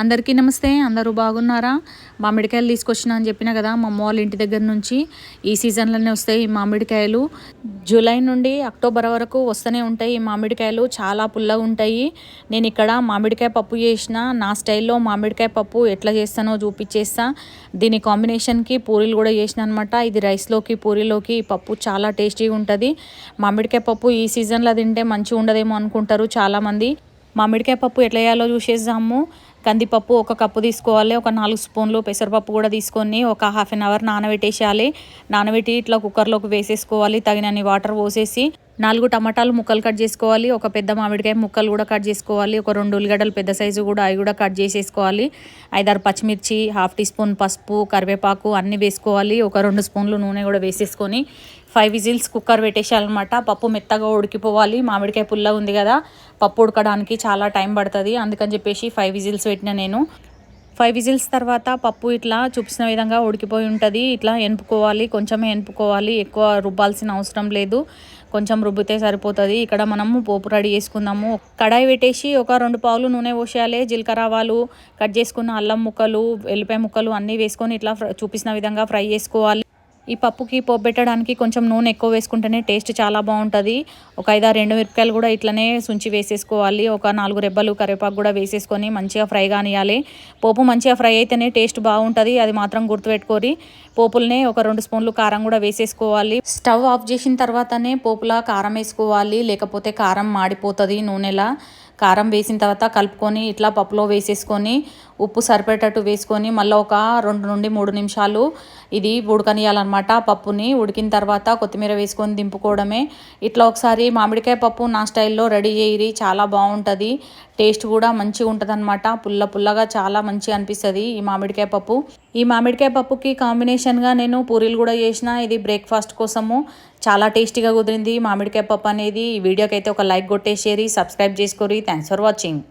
అందరికీ నమస్తే అందరూ బాగున్నారా? మామిడికాయలు తీసుకొచ్చిన అని చెప్పిన కదా మా అమ్మ వాళ్ళ ఇంటి దగ్గర నుంచి ఈ సీజన్లోనే వస్తాయి ఈ మామిడికాయలు. జూలై నుండి అక్టోబర్ వరకు వస్తూనే ఉంటాయి ఈ మామిడికాయలు చాలా పుల్లగా ఉంటాయి. నేను ఇక్కడ మామిడికాయ పప్పు చేసిన నా స్టైల్లో మామిడికాయ పప్పు ఎట్లా చేస్తానో చూపించేస్తా. దీని కాంబినేషన్కి పూరీలు కూడా చేసిన అనమాట ఇది రైస్లోకి పూరీలోకి ఈ పప్పు చాలా టేస్టీగా ఉంటుంది. మామిడికాయ పప్పు ఈ సీజన్లో తింటే మంచిగా ఉండదేమో అనుకుంటారు చాలామంది. మామిడికాయ పప్పు ఎట్లా చేయాలో చూసేద్దాము. కందిపప్పు ఒక కప్పు తీసుకోవాలి ఒక నాలుగు స్పూన్లు పెసరపప్పు కూడా తీసుకొని ఒక హాఫ్ అన్ అవర్ నానబెట్టేసేయాలి. నానబెట్టి ఇట్లా కుక్కర్లోకి వేసేసుకోవాలి తగినన్ని వాటర్ పోసేసి నాలుగు టమాటాలు ముక్కలు కట్ చేసుకోవాలి ఒక పెద్ద మామిడికాయ ముక్కలు కూడా కట్ చేసుకోవాలి ఒక రెండు ఉల్లిగడ్డలు పెద్ద సైజు కూడా అవి కూడా కట్ చేసేసుకోవాలి. ఐదారు పచ్చిమిర్చి హాఫ్ టీ స్పూన్ పసుపు కరివేపాకు అన్నీ వేసుకోవాలి ఒక రెండు స్పూన్లు నూనె కూడా వేసేసుకొని ఫైవ్ విజిల్స్ కుక్కర్ పెట్టేసేయాలన్నమాట. పప్పు మెత్తగా ఉడికిపోవాలి. మామిడికాయ పుల్ల ఉంది కదా పప్పు ఉడకడానికి చాలా టైం పడుతుంది. అందుకని చెప్పేసి ఫైవ్ విజిల్స్ పెట్టిన నేను. ఫైవ్ విజిల్స్ తర్వాత పప్పు ఇట్లా చూపించిన విధంగా ఉడికిపోయి ఉంటుంది. ఇట్లా ఎనుపుకోవాలి కొంచెమే ఎనుపుకోవాలి. ఎక్కువ రుబ్బాల్సిన అవసరం లేదు. కొంచెం రుబ్బితే సరిపోతుంది. ఇక్కడ మనము పోపు రెడీ చేసుకుందాము. కడాయి పెట్టేసి ఒక రెండు పావులు నూనె పోసేయాలి. జీలకర్ర ఆవాలు కట్ చేసుకున్న అల్లం ముక్కలు వెల్లిపాయ ముక్కలు అన్నీ వేసుకొని ఇట్లా చూపించిన విధంగా ఫ్రై చేసుకోవాలి. ఈ పప్పుకి పోపు పెట్టడానికి కొంచెం నూనె ఎక్కువ వేసుకుంటేనే టేస్ట్ చాలా బాగుంటుంది. ఒక ఐదు రెండు మిరపకాయలు కూడా ఇట్లనే సుంచి వేసేసుకోవాలి. ఒక నాలుగు రెబ్బలు కరివేపాకు కూడా వేసేసుకొని మంచిగా ఫ్రై కానియాలి. పోపు మంచిగా ఫ్రై అయితేనే టేస్ట్ బాగుంటుంది. అది మాత్రం గుర్తుపెట్టుకోరి. పోపులనే ఒక రెండు స్పూన్లు కారం కూడా వేసేసుకోవాలి. స్టవ్ ఆఫ్ చేసిన తర్వాతనే పోపులా కారం వేసుకోవాలి. లేకపోతే కారం మాడిపోతుంది నూనెలా. కారం వేసిన తర్వాత కలుపుకొని ఇట్లా పప్పులో వేసేసుకొని ఉప్పు సరిపడేటట్టు వేసుకొని మళ్ళీ ఒక రెండు నుండి మూడు నిమిషాలు ఇది ఉడకనియాలన్నమాట పప్పుని ఉడికిన తర్వాత కొత్తిమీర వేసుకొని దింపుకోవడమే. ఇట్లా ఒకసారి మామిడికాయ పప్పు నా స్టైల్లో రెడీ చేయరి చాలా బాగుంటుంది. టేస్ట్ కూడా మంచిగా ఉంటుంది అనమాట పుల్ల పుల్లగా చాలా మంచిగా అనిపిస్తుంది ఈ మామిడికాయ పప్పు. ఈ మామిడికాయ పప్పుకి కాంబినేషన్గా నేను పూరీలు కూడా చేసిన. ఇది బ్రేక్ఫాస్ట్ కోసము. చాలా టేస్టీగా కుదిరింది మామిడికాయ పప్పు అనేది. ఈ వీడియోకి అయితే ఒక లైక్ కొట్టేసేరి సబ్స్క్రైబ్ చేసుకోరి. Thanks for watching